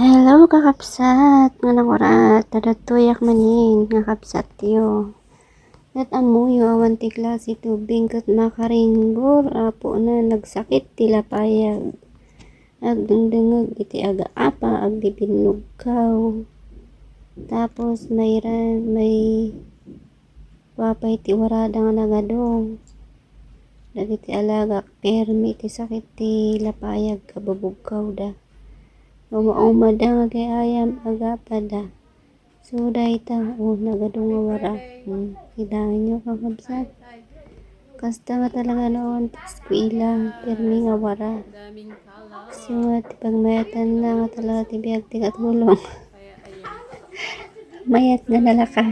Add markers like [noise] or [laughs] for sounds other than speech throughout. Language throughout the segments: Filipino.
Hello kakapsat nga nakurat tadatuyak manin nga kapsat yo. Kat amuyo awan ti klase tubing kat makaringgor apo na nagsakit tila payag. Ag dengdengag iti aga apa ag di pinugkaw. Tapos mayran may wapay ti warada nga nagadong. Dagiti alaga permi ti sakit ti lapayag kababugkaw da. Nga kay ayam agapada. So ita o nagadong nga wara. Hmm. Hidangan nyo kakabsat. Kasta nga talaga noon tas kuila permi nga wara. So at pagmayatan na nga talaga ti biyag ti katulong. [laughs] Mayat nga nalaka.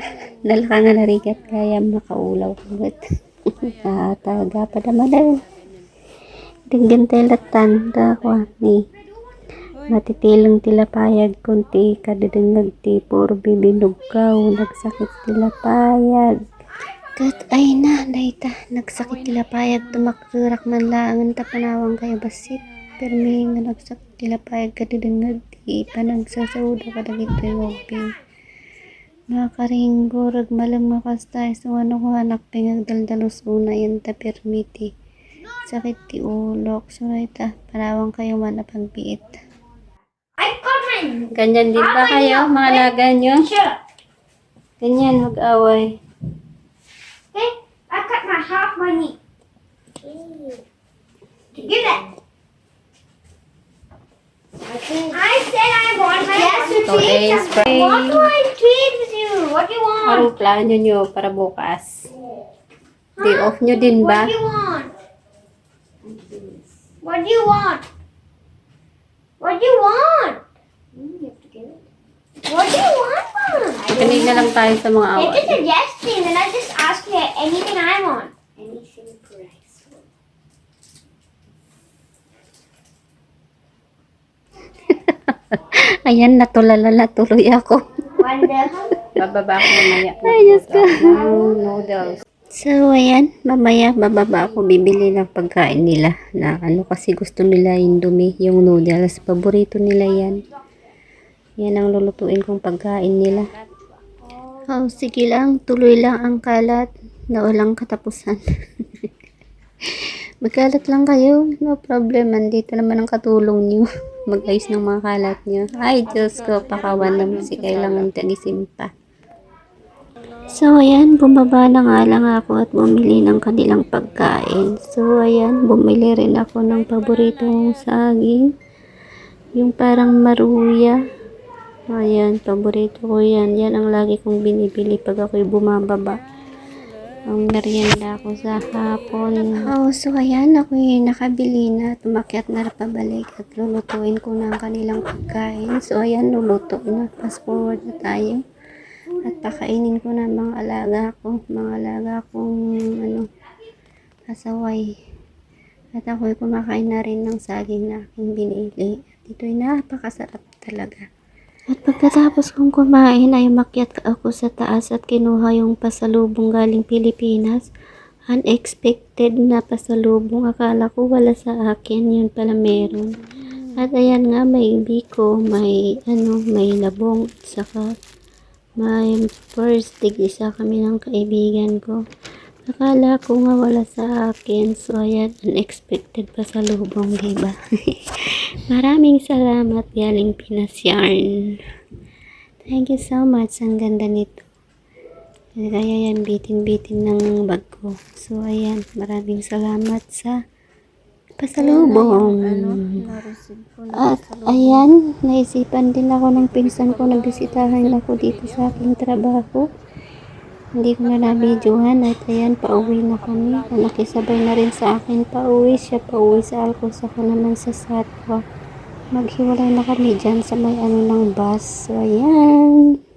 Nalaka nga narigat kaya makaulaw kagat. [laughs] taga pa naman Dinggan telatan da kwa ni. Matitilong tilapayag kunti kadadangag ti puro bibinugkaw nagsakit tilapayag. Kat ay na dayta nagsakit tilapayag tumakturak man laangan ta panawang kaya basit. Permi nga nagsakit tilapayag kadadangag ti panagsasauda kadagiti wagping. Nakaringgo rag malam nga kasta so ano ko anak pingag daldalos una yan ta permiti. Sakit ti ulok so ita panawang kayo man na Ganyan din ba kayo, mga laga nyo? Ganyan, mag-away. Okay, I cut my half my knee. Give that. I said I want my yes, Today's Friday. What do I treat with you? What do you want? Anong plano nyo para bukas? Day off nyo din What ba? do you want? What do you want? What do you want? What do you want, Mom? Kanig na lang tayo sa mga Make a suggestion, and I just ask you anything I want. Anything graceful. [laughs] Ayan, natulala na tuloy ako. Bababa ako mamaya. Ay, Diyos ko. Noodles. So, ayan, mamaya bababa ako bibili ng pagkain nila na ano kasi gusto nila yung dumi, yung noodles. Paborito nila yan. Yan ang lulutuin kong pagkain nila. Oh, sige lang, tuloy lang ang kalat na walang katapusan. [laughs] Magkalat lang kayo, no problem. Andito naman ang katulong niyo. [laughs] Mag-ayos ng mga kalat niyo. Ay, Diyos ko, pakawan naman si kailangan tagisim pa. So, ayan, bumaba na nga lang ako at bumili ng kanilang pagkain. So, ayan, bumili rin ako ng paboritong saging. Yung parang maruya. Ayan, paborito ko yan. Yan ang lagi kong binibili pag ako'y bumababa. Ang merienda ko sa hapon. Oh, so ayan, ako'y nakabili na. Tumakyat na pabalik at lulutuin ko na ang kanilang pagkain. So, ayan, luluto na. Fast forward na tayo. At pakainin ko na mga alaga ko. Mga alaga kong ano, kasaway. At ako'y kumakain na rin ng saging na aking binili. At ito'y napakasarap talaga. At pagkatapos kong kumain ay umakyat ako sa taas at kinuha yung pasalubong galing Pilipinas. Unexpected na pasalubong. Akala ko wala sa akin. Yun pala meron. At ayan nga, may biko, may ano, may labong, saka may first dig isa kami ng kaibigan ko. Akala ko nga wala sa akin. So, ayan, unexpected pa sa lubong, diba? [laughs] Maraming salamat galing Pinas Yarn. Thank you so much. Ang ganda nito. Kaya yan, bitin-bitin ng bag ko. So, ayan, maraming salamat sa pasalubong. At ayan, naisipan din ako ng pinsan ko na bisitahin ako dito sa aking trabaho. Hindi ko na nabidyohan at ayan, pauwi na kami. Nakisabay na rin sa akin pauwi. Siya pauwi sa Alcos, ako naman sa Satwa. Maghiwalay na kami dyan sa may ano ng bus. So, ayan.